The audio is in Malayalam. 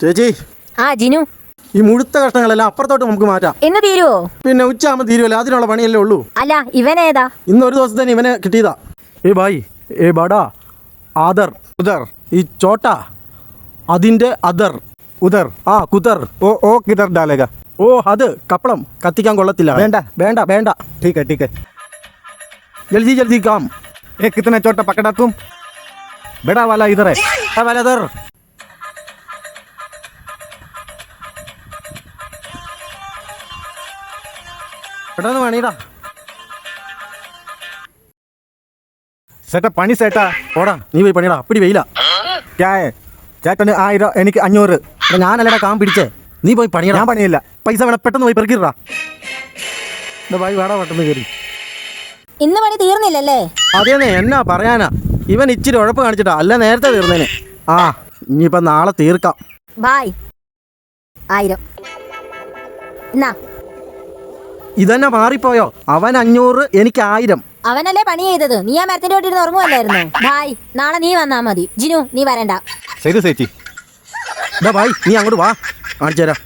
ചേച്ചി ആ ജിനു ഈ മുഴുത്ത കഷ്ണങ്ങളെല്ലാം അപ്പുറത്തോട്ട് നമുക്ക് മാറ്റാം ഇന്ന് തീരുവോ പിന്നെ ഉച്ചയാകുമ്പോൾ തീരുമല്ലോ അതിനുള്ള പണിയല്ലേ ഉള്ളൂ അല്ല ഇവനേതാ ഇന്ന് ഒരു ദിവസത്തേന് ഇവനെ കിട്ടിയതാ ഏ ബായ് ഏ ബടാ ആദർ उधर ഈ ചോട്ട അതിൻ്റെ അതർ उधर ആ കുതർ ओ ओ किधर डालेगा ഓ അത് കപ്പളം കത്തിക്കാൻ കൊള്ളത്തില്ല വേണ്ട. വേണ്ട വേണ്ട ठीक है ठीक है ജൽദി ജൽദി കാം ये कितना छोटा पकड़ा तुम बड़ा वाला इधर है ആ, വലതർ പെട്ടെന്ന് പണിടാ ചേട്ട പണി ചേട്ടാ ഓടാ നീ പോയി പണിയടാ അപ്പടി വെയില. ക്യായേ ചേട്ടന് ആയിരം എനിക്ക് അഞ്ഞൂറ്. ഞാനല്ലടാ കാം പിടിച്ചേ. നീ പോയി പണിയടാ ഞാൻ പണിയില്ല. പൈസ വേണം പെട്ടെന്ന് പോയി പെറുക്കിടാ ഭായി വേടാ പെട്ടെന്ന് കയറി ഇന്ന് പണി തീർന്നില്ലല്ലേ? അതേന്നെ എന്നാ പറയാനാ. ഇവൻ ഇച്ചിരി ഉഴപ്പ് കാണിച്ചിട്ടാ. അല്ല നേരത്തെ തീർന്നേനെ. ആ ഇനിയിപ്പോ നാളെ തീർക്കാം. ബായ്. ആയിരം. എന്നാ. ഇതന്നെ മാറിപ്പോയോ? അവൻ അഞ്ഞൂറ് എനിക്ക് ആയിരം. അവനല്ലേ പണി ചെയ്തത്? നീ ആ മരത്തിന്റെ വീട്ടിൽ ഉറങ്ങുമല്ലായിരുന്നു ബായ് നാളെ നീ വന്നാ മതി. ജിനു നീ വരണ്ട. ശരി ചേച്ചി ഇതാ നീ അങ്ങോട്ട് വാ. കാണിച്ചു തരാം